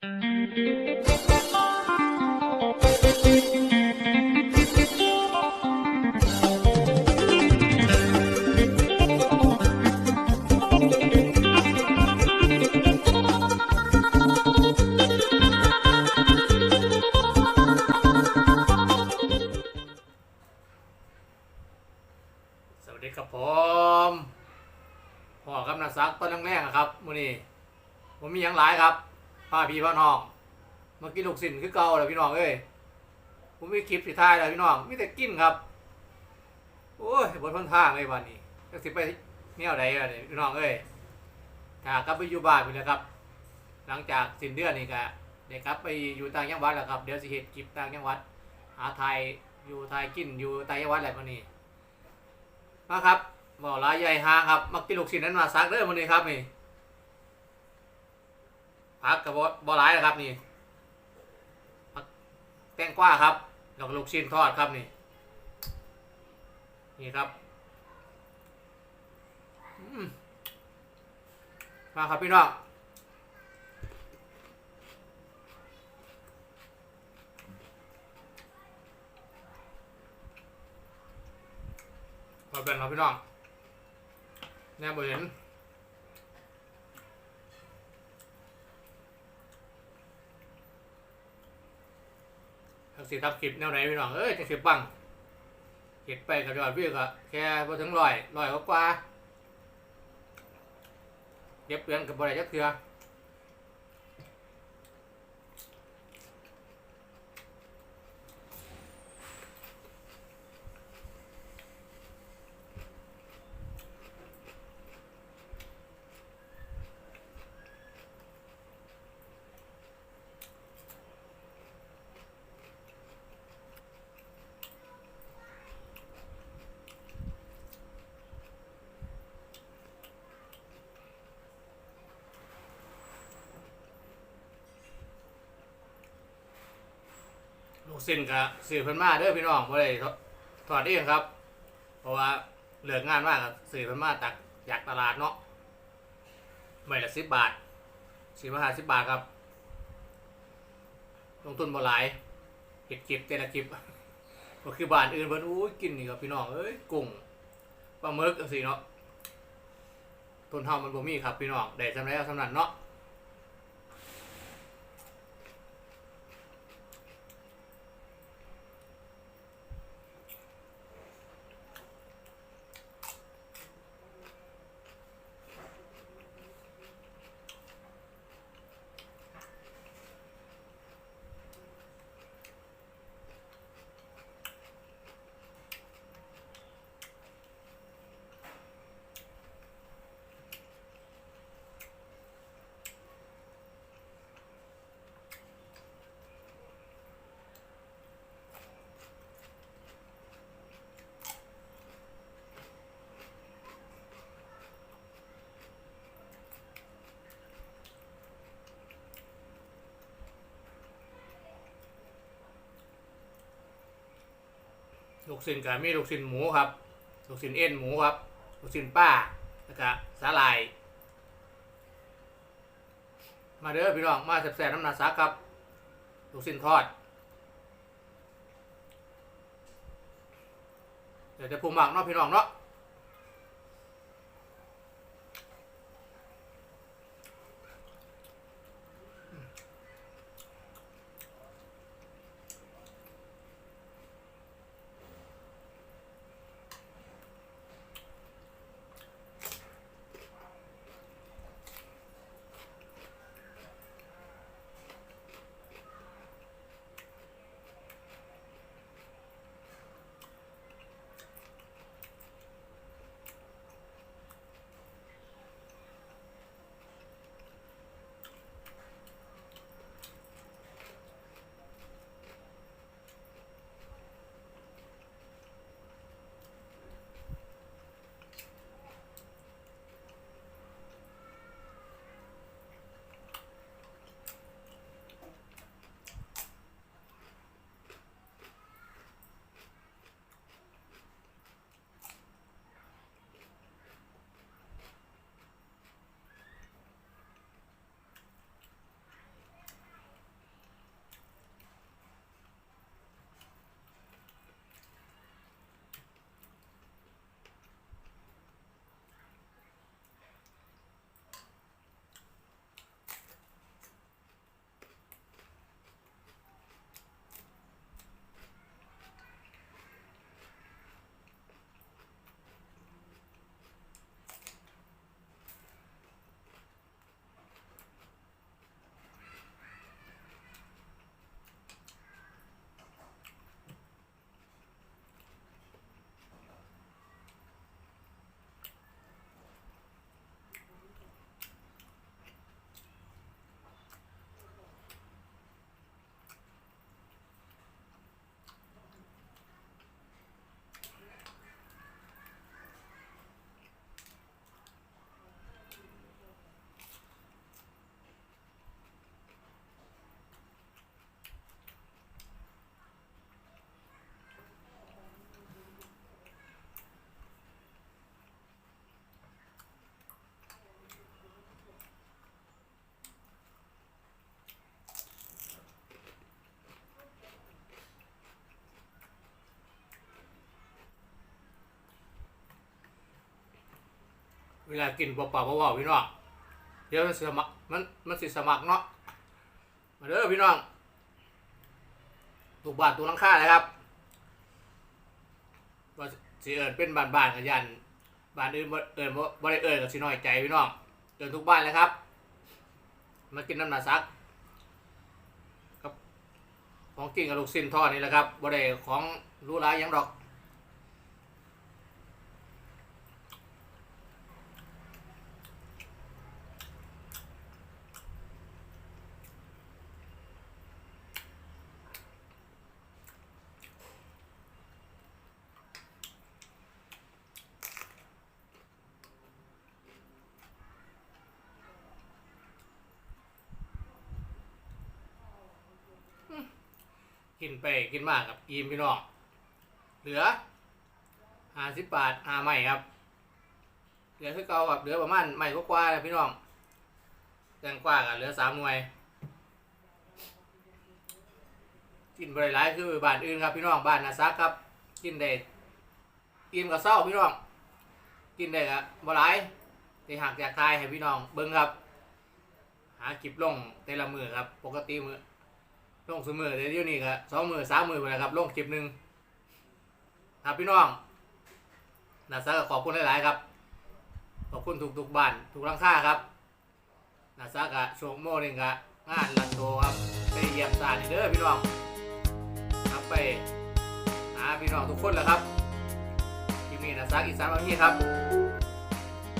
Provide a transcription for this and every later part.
สวัสดีครับผมพ่อกับนาซักต้นแรกๆครับมื้อนี้ผมมีหยังหลายครับ พาพี่พ่อน้องมากินลูกชิ้นคือเก่าเลยพี่น้องเอ้ยผมมีคลิปสิท้ายแล้วพี่น้องมีแต่กินครับโอ้ยบนทนทางเลยวันนี้จะสิไปแนวใดอะเนี่ยพี่น้องเอ้ยถ้ากลับไปอยู่บ้านไปเลยครับ หลังจากสิ้นเดือนนี่ก็เด็กกลับไปอยู่ต่างจังหวัดแล้วครับเดี๋ยวสิเฮ็ดคลิปต่างจังหวัด หาไทยอยู่ไทยกินอยู่ต่างจังหวัดแหละวันนี้มาครับบ่อลายใหญ่หางครับมากินลูกชิ้นนั้นมาซักเด้อมื้อนี้ครับนี่ พักกับบ่บ่หลายนะครับนี่ผักแตงกวาครับแล้วก็ลูกชิ้นทอดครับนี่ นี่ครับมมาครับพี่น้องมาเป็นครับพี่น้องแน่บ่เห็น สิทับคลิปแนวไหนพี่น้องเอ้ยจะสิบบังเห็ดไปกับยอดวิวก็แค่พอถึงร้อยร้อยกว่าๆเก็บเดือนกับบริษัทเถื่อ สิ้นกับสื่อเพิ่นมาเด้อพี่น้องบ่ได้ถอดเองครับ เพราะว่าเหลืองานมากกับสื่อเพิ่นมาตักจากตลาดเนาะไม่ละสิบบาทสี่มาห้าสิบบาทครับ ลงทุนบ่หลายเห็ดคลิปแต่ละคลิปก็คือบ้านอื่นเพิ่นอู้กินนี่ครับพี่น้องเอ้ยกุ้งปลาหมึกจังซี่เนาะต้นเฮามันบ่มีครับพี่น้องได้สำาไรเอาสำนันเนาะ ลูกชิ้นกับมีลูกชิ้นหมูครับลูกชิ้นเอ็นหมูครับลูกชิ้นป้าแล้วก็สาหร่าย มาเด้อพี่น้องมาแสบๆน้ำหนาซักครับลูกชิ้นทอดเดี๋ยวจะพูมักเนาะพี่น้องเนาะ เวลากินเปล่าๆเบาๆพี่น้องเดี๋ยวมันสิสมัครมันมันสิสมัครเนาะมาเด้อพี่น้องถูกบาทตัวลังค่าเลยครับว่าสิเอิญเป็นบานบานกับยันบานอื่นเอิญบ่บ่ได้เอิญกับสิน้อยใจพี่น้องเอิญทุกบ้านเลยครับ มากินน้ำหนาซักครับของกินกับลูกสิ้นทอดนี่แหละครับบ่ได้ของรู้ร้ายยังดอก กินไปกินมากกับอีมพี่น้อง เหลือห้าสิบบาทห้าไม้ครับ เหลือคือเก่าครับเหลือประมาณไม้กว่าๆนะพี่น้องแตงกว่ากันเหลือสามหน่วย กินบริหลายคือบ้านอื่นครับพี่น้องบ้านนาซักครับ กินได้อิ่มกับเศร้าพี่น้อง กินได้กับบหลายที่หักจากทายให้พี่น้องเบิ้งครับ หาคลิปลงแต่ละมือครับ ปกติมือ ลงสมือเดี๋ยวนี้ก็สองมือสามมือไปแล้วครับลงคลิปหนึ่งครับพี่น้องนาซาก็ขอบคุณหลาย ๆ ครับ ขอบคุณทุกทุกๆบ้านทุกรังค่าครับนาซากะโชว์โมหนึ่งกะงานลันโตครับไปเยี่ยมสารเด้อพี่น้องครับไปหาพี่น้องทุกคนแหละครับคลิปนี้นาซาอีสานวันนี้ครับ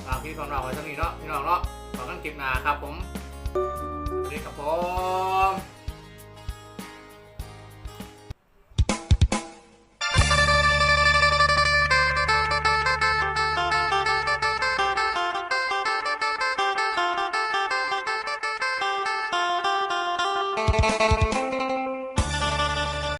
ฝากพี่น้องๆไว้เท่านี้เนาะพี่น้องเนาะขอกันคลิปหน้าครับผมสวัสดีครับผม